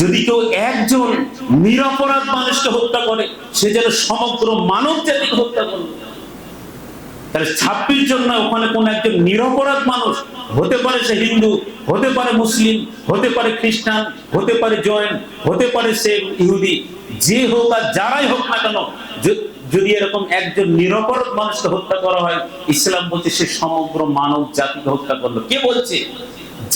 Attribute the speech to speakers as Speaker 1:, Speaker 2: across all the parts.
Speaker 1: যদি কেউ একজন নিরপরাধ মানুষকে হত্যা করে, সে যেন সমগ্র মানব জাতিকে হত্যা করল তাহলে ছাব্বিশ জন না, ওখানে কোন একজন নিরপরাধ মানুষ, হতে পারে সে হিন্দু, হতে পারে মুসলিম, হতে পারে খ্রিস্টান, হতে পারে জৈন, হতে পারে সে ইহুদি, যে হোক আর যারাই হোক না কেন যদি এরকম একজন নিরপরাধ মানুষকে হত্যা করা হয়, ইসলাম বলছে সে সমগ্র মানব জাতিকে হত্যা করল। কে বলছে?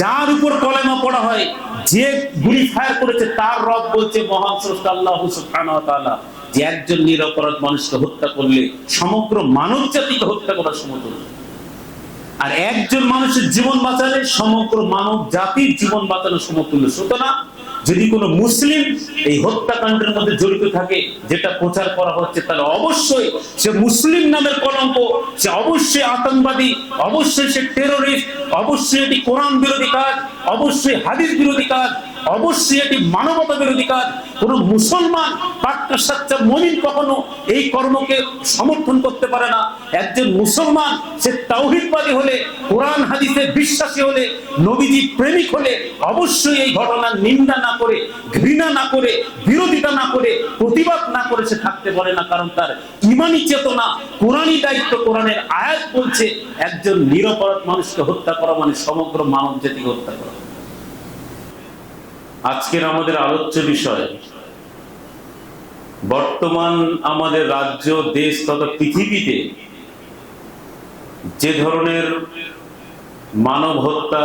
Speaker 1: যার উপর কলেমা পড়া হয়, যে গুলি ফায়ার করেছে, তার রব বলছে, মহান স্রষ্টা আল্লাহ সুবহানাহু ওয়া তাআলা, যে একজন নিরপরাধ মানুষকে হত্যা করলে, সমগ্র মানব জাতিকে হত্যা করার সমতুল্য আর একজন মানুষের জীবন বাঁচালে, সমগ্র মানব জাতির জীবন বাঁচানোর সমতুল্য সুতরাং, যদি কোনো মুসলিম এই হত্যাকাণ্ডের মধ্যে জড়িত থাকে, যেটা প্রচার করা হচ্ছে, তাহলে অবশ্যই সে মুসলিম নামের কলঙ্ক, সে অবশ্যই আতঙ্কবাদী, অবশ্যই সে টেরোরিস্ট অবশ্যই এটি কোরআন বিরোধী কাজ, অবশ্যই হাদিস বিরোধী কাজ, অবশ্যই এটি মানবতা বিরোধী কাজ। কোন মুসলমান মমিন কখনো এই কর্মকে সমর্থন করতে পারে না। একজন মুসলমান, সে তাওহিদবাদী হলে, কোরআন, হাদিসে বিশ্বাসী হলে, নবীজি প্রেমিক হলে, অবশ্যই এই ঘটনার নিন্দা না করে, ঘৃণা না করে, বিরোধিতা না করে, প্রতিবাদ না করে সে থাকতে পারে না, কারণ তার ইমানি চেতনা, কোরআনই দায়িত্ব, কোরআনের আয়াত বলছে, একজন নিরপরাধ মানুষকে হত্যা করা মানে সমগ্র মানব জাতিকে হত্যা করা। আজকের আমাদের আলোচ্য বিষয়, বর্তমান আমাদের রাজ্য, দেশ তথা পৃথিবীতে যে ধরনের মানব হত্যা,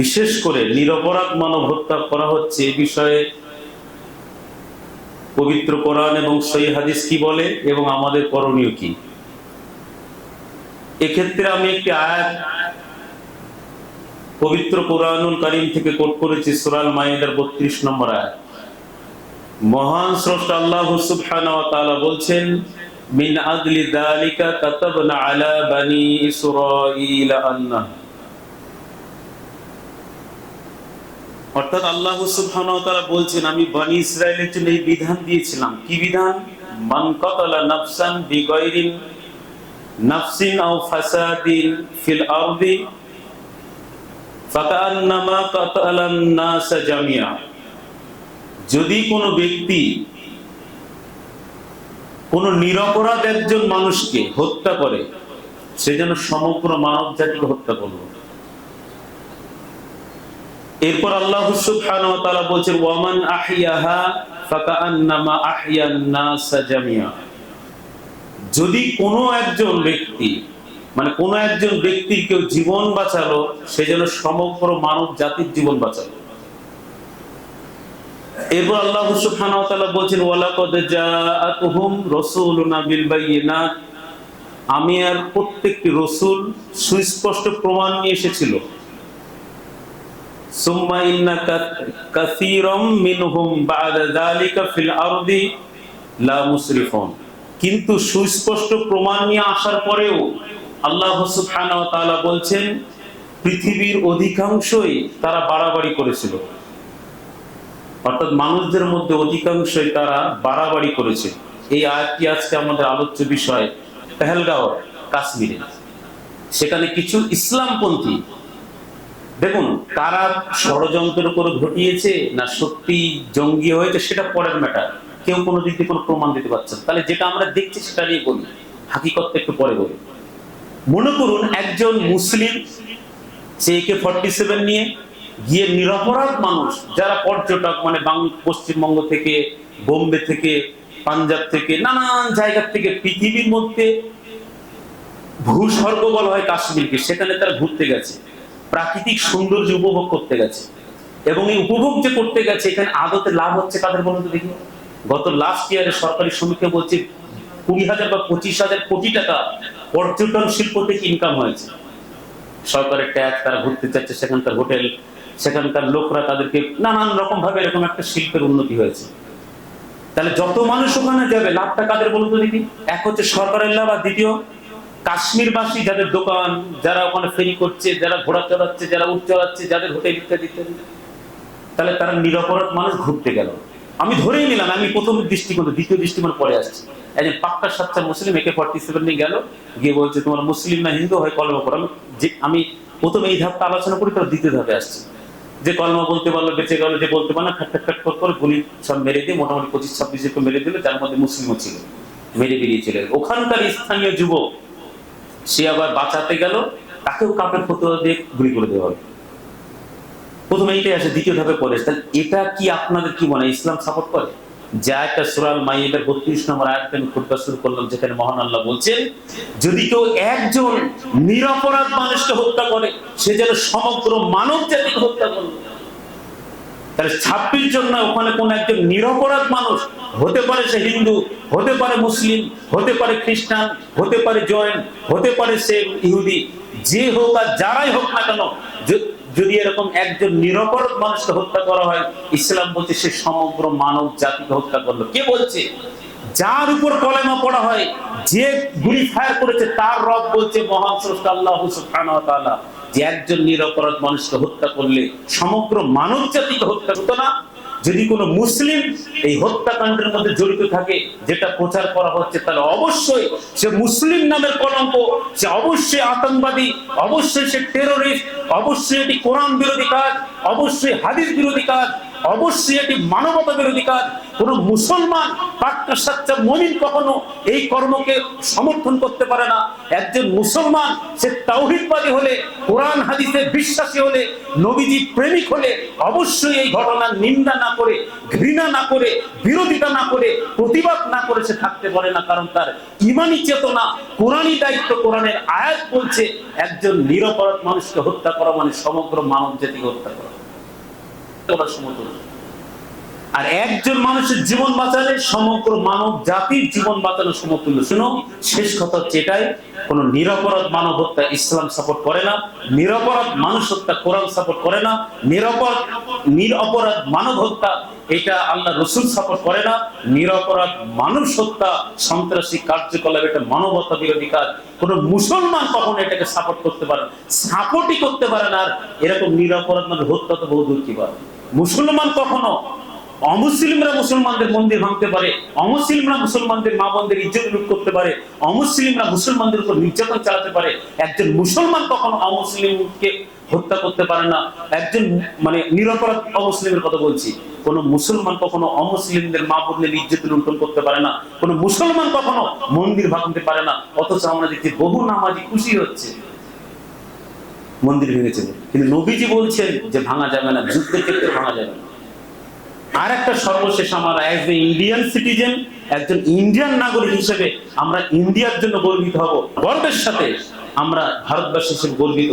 Speaker 1: বিশেষ করে নিরপরাধ মানব হত্যা করা হচ্ছে, এ বিষয়ে পবিত্র কোরআন এবং সই হাদিস কি বলে এবং আমাদের করণীয় কি? এক্ষেত্রে আমি একটি আয়াত পবিত্র কোরআনুল করিম থেকে কোট করেছি সুরাল মাইদার বত্রিশ নম্বর আয়াত। মহান স্রষ্টা আল্লাহ সুবহানাহু বলছেন, মিন আদলি যালিকা কাতাবনা আলা বানি আন্না। অর্থাৎ আল্লাহ সুবহানাহু তাআলা বলছেন, আমি বনি ইসরাইলের জন্য এই বিধান দিয়েছিলাম। কি বিধান? মান কাতালা নাফসান বিগাইরিন নাফসিন আও ফাসাদিন ফিল আরদি যদি কোনো ব্যক্তি কোন নিরপরাধ একজন মানুষকে হত্যা করে, সে যেন সমগ্র মানব জাতিকে হত্যা করল। এরপর আল্লাহ বলছেন, ওয়ামান জামিয়া যদি কোনো একজন ব্যক্তি মানে কোনো একজন ব্যক্তির কেউ জীবন বাঁচালো, সে যেন সমগ্র মানব জাতির জীবন বাঁচালো। এরপর আল্লাহ বলছেন আমি আর প্রত্যেকটি রসুল সুস্পষ্ট প্রমাণ নিয়ে এসেছিল। কিন্তু সুস্পষ্ট প্রমাণ নিয়ে আসার পরেও আল্লাহ বলছেন, পৃথিবীর অধিকাংশই তারা বাড়াবাড়ি করেছিল। অর্থাৎ মানুষদের মধ্যে অধিকাংশই তারা বাড়াবাড়ি করেছে। এই আয়াতটি আজকে আমাদের আলোচ্য বিষয়, পেহেলগাঁও, কাশ্মীরে। সেখানে কিছু ইসলামপন্থী, দেখুন, তারা ষড়যন্ত্র করে ঘটিয়েছে না সত্যি জঙ্গি হয়েছে সেটা পরের ম্যাটার কেউ কোনো দিক কোনো প্রমাণ দিতে পারছে না। তাহলে যেটা আমরা দেখছি সেটা নিয়ে বলি। হাকিকতটা একটু পরে বলি। মনে করুন একজন মুসলিম, সে ফর্টি সেভেন নিয়ে গিয়ে নিরপরাধ মানুষ, যারা পর্যটক মানে পশ্চিমবঙ্গ থেকে, বোম্বে থেকে, পাঞ্জাব থেকে, নানান জায়গা থেকে পৃথিবীর মধ্যে ভূস্বর্গ বলা হয় কাশ্মীরকে, সেখানে তারা ঘুরতে গেছে, প্রাকৃতিক সৌন্দর্য উপভোগ করতে গেছে এবং এই উপভোগ যে করতে গেছে, এখানে আদতে লাভ হচ্ছে কাদের বলুন দেখি? গত লাস্ট ইয়ারে সরকারি সমীক্ষা বলছে কুড়ি হাজার বা পঁচিশ হাজার কোটি টাকা পর্যটন শিল্প থেকে ইনকাম হয়েছে। সরকারের ট্যাক্স, তারা ঘুরতে চাচ্ছে সেখানকার হোটেল, সেখানকার লোকরা তাদেরকে নানান রকম ভাবে এরকম একটা শিল্পের উন্নতি হয়েছে। তাহলে যত মানুষ ওখানে যাবে, লাভটা কাদের বলুন তো দেখি? এক হচ্ছে সরকারের লাভ আর দ্বিতীয়, কাশ্মীরবাসী যাদের দোকান, যারা ওখানে ফেরি করছে, যারা ঘোড়া চড়াচ্ছে, যারা উঠ চড়াচ্ছে, যাদের হোটেল ইত্যাদি ইত্যাদি। তাহলে তারা নিরপরাধ মানুষ ঘুরতে গেল। আমি ধরেই নিলাম, আমি প্রথম দৃষ্টিকোণ, দ্বিতীয় দৃষ্টিকোণ পরে আসছি। একজন পাক্কা সাচ্চা মুসলিম, একে ফর্টি সেভেন নিয়ে গেল, গিয়ে বলছে, তোমার মুসলিম না হিন্দু হয়, কলম আমি যে, আমি প্রথমে এই ধাপটা আলোচনা করি তার দ্বিতীয় ধাপে আসছি। যে কলমা বলতে পারল, বেঁচে গেল, যে বলতে পারল ঠাক ঠাক ঠাক করে গুলি সব মেরে দিয়ে মোটামুটি পঁচিশ ছাব্বিশ জন মেরে দিল, যার মধ্যে মুসলিমও ছিল, মেরে বেরিয়েছিলেন ওখানকার স্থানীয় যুবক, সে আবার বাঁচাতে গেল, তাকেও কাপের ফতুয়া দিয়ে গুলি করে দেওয়া হবে প্রথমে এইটাই আসে দ্বিতীয় ধাপে পরে তাহলে এটা কি আপনাদের কি মনে ইসলাম সাপোর্ট করে? যা একটা সুরাল মাইয়ের বত্রিশ নম্বর আমি শুরু করলাম, যেখানে মহান আল্লাহ বলছেন, যদি কেউ একজন নিরপরাধ মানুষকে হত্যা করে, সে যেন সমগ্র মানব জাতিকে হত্যা তাহলে ছাব্বিশ জন ওখানে কোন একজন নিরপরাধ মানুষ, হতে পারে সে হিন্দু, হতে পারে মুসলিম, হতে পারে খ্রিস্টান, হতে পারে জয়েন হতে পারে সে ইহুদি, যে হোক আর যারাই হোক না কেন যদি এরকম একজন নিরপরাধ মানুষকে হত্যা করা হয়, ইসলাম বলছে সে সমগ্র মানব জাতিকে হত্যা করল। কে বলছে? যার উপর কলেমা পড়া হয়, যে গুলি ফায়ার করেছে, তার রব বলছে, মহান স্রষ্টা আল্লাহ সুবহানাহু যে একজন নিরপরাধ মানুষকে হত্যা করলে, সমগ্র মানব জাতিকে হত্যা করতো না যদি কোনো মুসলিম এই হত্যাকাণ্ডের মধ্যে জড়িত থাকে, যেটা প্রচার করা হচ্ছে, তাহলে অবশ্যই সে মুসলিম নামের কলঙ্ক, সে অবশ্যই আতঙ্কবাদী, অবশ্যই সে টেরোরিস্ট অবশ্যই এটি কোরআন বিরোধী কাজ, অবশ্যই হাদিস বিরোধী কাজ, অবশ্যই এটি মানবতা বিরোধী কাজ। কোন মুসলমান পাক্কা সাচ্চা মমিন কখনো এই কর্মকে সমর্থন করতে পারে না। একজন মুসলমান, সে তাওহিদবাদী হলে, কোরআন, হাদিসে বিশ্বাসী হলে, নবীজি প্রেমিক হলে, অবশ্যই এই ঘটনার নিন্দা না করে, ঘৃণা না করে, বিরোধিতা না করে, প্রতিবাদ না করে সে থাকতে পারে না, কারণ তার ইমানি চেতনা, কোরআনই দায়িত্ব, কোরআনের আয়াত বলছে, একজন নিরপরাধ মানুষকে হত্যা করা মানে সমগ্র মানব জাতিকে হত্যা করা। সমতুল্য আর একজন মানুষের জীবন বাঁচালে সমগ্র মানব জাতির জীবন বাঁচানো সমতুল্য শুনো, শেষ কথা হচ্ছে এটাই, কোন নিরপরাধ মানব হত্যা ইসলাম সাপোর্ট করে না, নিরপরাধ মানুষ হত্যা কোরআন সাপোর্ট করে না, নিরপরাধ নিরপরাধ মানব হত্যা এটা আল্লাহ রসুল সাপোর্ট করে না, নিরপরাধ মানুষ হত্যা সন্ত্রাসী কার্যকলাপ এটা মানবতা বিরোধী কাজ। কোন মুসলমান কখনো এটাকে সাপোর্ট করতে পারে সাপোর্টই করতে পারে না, আর এরকম নিরপরাধ মানুষ হত্যা তো বহু দূর কি মুসলমান কখনো অমুসলিমরা মুসলমানদের মন্দির ভাঙতে পারে, অমুসলিমরা মুসলমানদের মা বোনদের ইজ্জত লুট করতে পারে, অমুসলিমরা মুসলমানদের উপর নির্যাতন চালাতে পারে। একজন মুসলমান কখনো অমুসলিমকে হত্যা করতে পারে না। একজন মানে নিরপরাধ অমুসলিমের কথা বলছি। কোন মুসলমান কখনো অমুসলিমদের মা বোনদের ইজ্জত লুণ্ঠন করতে পারে না। কোন মুসলমান কখনো মন্দির ভাঙতে পারে না। অথচ আমরা দেখছি বহু নামাজি খুশি হচ্ছে। মন্দির ভেঙেছে। কিন্তু নবীজি বলছেন যে ভাঙা যাবে না, যুদ্ধের ক্ষেত্রে ভাঙা যাবে না। আর একটা সর্বশেষ আমার অ্যাজ এ ইন্ডিয়ান সিটিজেন একজন ইন্ডিয়ান নাগরিক হিসেবে আমরা ইন্ডিয়ার জন্য গর্বিত হব। গর্বের সাথে আমরা ভারতবাসী হিসেবে গর্বিত।